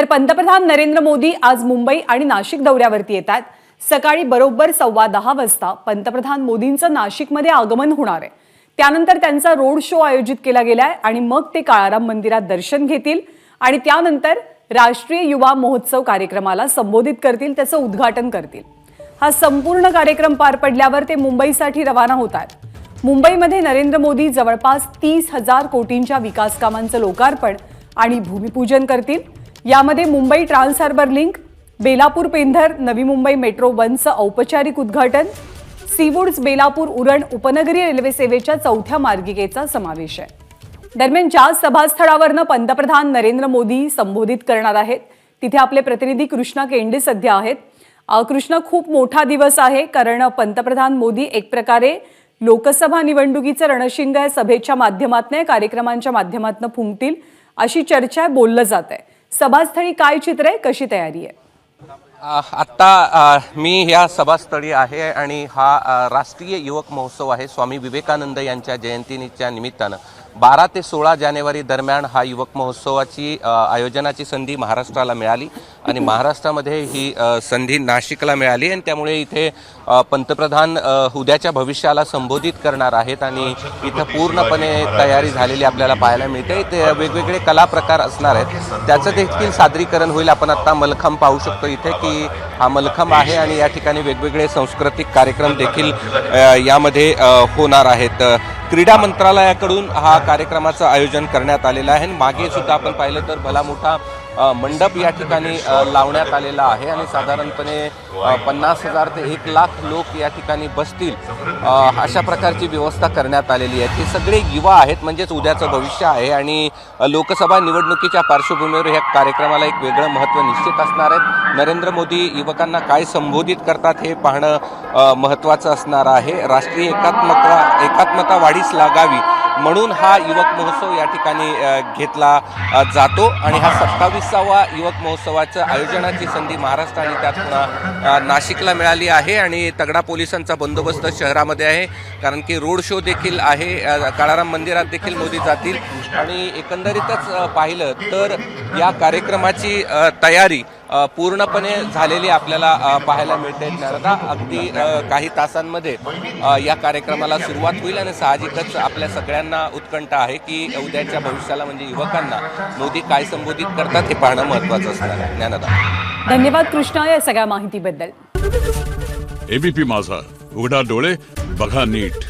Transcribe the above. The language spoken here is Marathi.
तर पंतप्रधान नरेंद्र मोदी आज मुंबई आणि नाशिक दौऱ्यावरती येत आहेत सकाळी बरोबर सव्वा दहा वाजता पंतप्रधान मोदींचं नाशिकमध्ये आगमन होणार आहे. त्यानंतर त्यांचा रोड शो आयोजित केला गेलाय आणि मग ते काळाराम मंदिरात दर्शन घेतील आणि त्यानंतर राष्ट्रीय युवा महोत्सव कार्यक्रमाला संबोधित करतील त्याचं उद्घाटन करतील. हा संपूर्ण कार्यक्रम पार पडल्यावर ते मुंबईसाठी रवाना होत आहेत मुंबईमध्ये नरेंद्र मोदी जवळपास तीस हजार कोटींच्या विकास कामांचं लोकार्पण आणि भूमिपूजन करतील. यामध्ये Mumbai trans harbour link Belapur Pendhar Navi Mumbai metro वनचं औपचारिक उद्घाटन सीवूड्स बेलापूर उरण उपनगरीय रेल्वे सेवेच्या चौथ्या मार्गिकेचा समावेश आहे. दरम्यान ज्या सभास्थळावरनं पंतप्रधान नरेंद्र मोदी संबोधित करणार आहेत तिथे आपले प्रतिनिधी कृष्णा केंडे सध्या आहेत. कृष्णा खूप मोठा दिवस आहे कारण पंतप्रधान मोदी एक प्रकारे लोकसभा निवडणुकीचं रणशिंग या सभेच्या माध्यमातून कार्यक्रमांच्या माध्यमातून फुंकतील अशी चर्चा आहे बोललं जात आहे सभास्थळी काय चित्र आहे कशी तयारी आहे? आत्ता मी ह्या सभास्थळी आहे आणि हा राष्ट्रीय युवक महोत्सव आहे. स्वामी विवेकानंद यांच्या जयंतीच्या निमित्तानं. बारा ते सोळा जानेवारी दरम्यान हा युवक महोत्सवाची आयोजनाची संधी महाराष्ट्राला मिळाली आणि महाराष्ट्रामध्ये ही संधी नाशिकला मिळाली आणि त्यामुळे इथे पंतप्रधान उद्याच्या भविष्याला संबोधित करणार आहेत आणि इथं पूर्णपणे तयारी झालेली आपल्याला पाहायला मिळते. ते वेगवेगळे कला प्रकार असणार आहेत. त्याचं देखील सादरीकरण होईल. आपण आत्ता मलखंब पाहू शकतो इथे की हा मलखंब आहे आणि या ठिकाणी वेगवेगळे सांस्कृतिक कार्यक्रम देखील यामध्ये होणार आहेत. क्रीडा मंत्रालयाकडून हा कार्यक्रमाचं आयोजन करण्यात आलेलं आहे. आणि मागे सुद्धा आपण पाहिलं तर भला मोठा मंडप या ठिकाणी लावण्यात आलेला आहे. आणि साधारणपणे पन्नास हजार ते एक लाख लोक या ठिकाणी बसतील. अशा प्रकारची व्यवस्था करण्यात आलेली आहे. ते सगळे युवा आहेत म्हणजेच उद्याचं भविष्य आहे. आणि लोकसभा निवडणुकीच्या पार्श्वभूमीवर ह्या कार्यक्रमाला एक वेगळं महत्त्व निश्चित असणार आहे. नरेंद्र मोदी युवकांना काय संबोधित करतात हे पाहणं महत्त्वाचं असणार आहे. राष्ट्रीय एकात्मता एकात्मता वाढीस लागावी म्हणून हा युवक महोत्सव या ठिकाणी घेतला जातो. आणि हा सत्तावीसावा युवक महोत्सवाचं आयोजनाची संधी महाराष्ट्र आणि त्यात पुन्हा, नाशिकला मिळाली आहे. आणि तगडा पोलिसांचा बंदोबस्त शहरामध्ये आहे. कारण की रोड शो देखील आहे. काळाराम मंदिरात देखील मोदी जातील. आणि एकंदरीतच पाहिलं तर या कार्यक्रमाची तयारी पूर्णपणे झालेली आपल्याला पाहायला मिळते. ज्ञानदा अगदी काही तासांमध्ये या कार्यक्रमाला सुरुवात होईल आणि साहजिकच आपल्या सगळ्यांना उत्कंठ आहे की उद्याच्या भविष्याला म्हणजे युवकांना मोदी काय संबोधित करतात हे पाहणं महत्त्वाचं असणार आहे ज्ञानदा. धन्यवाद कृष्णा या सगळ्या माहितीबद्दल. एबीपी माझा. उघडा डोळे बघा नीट.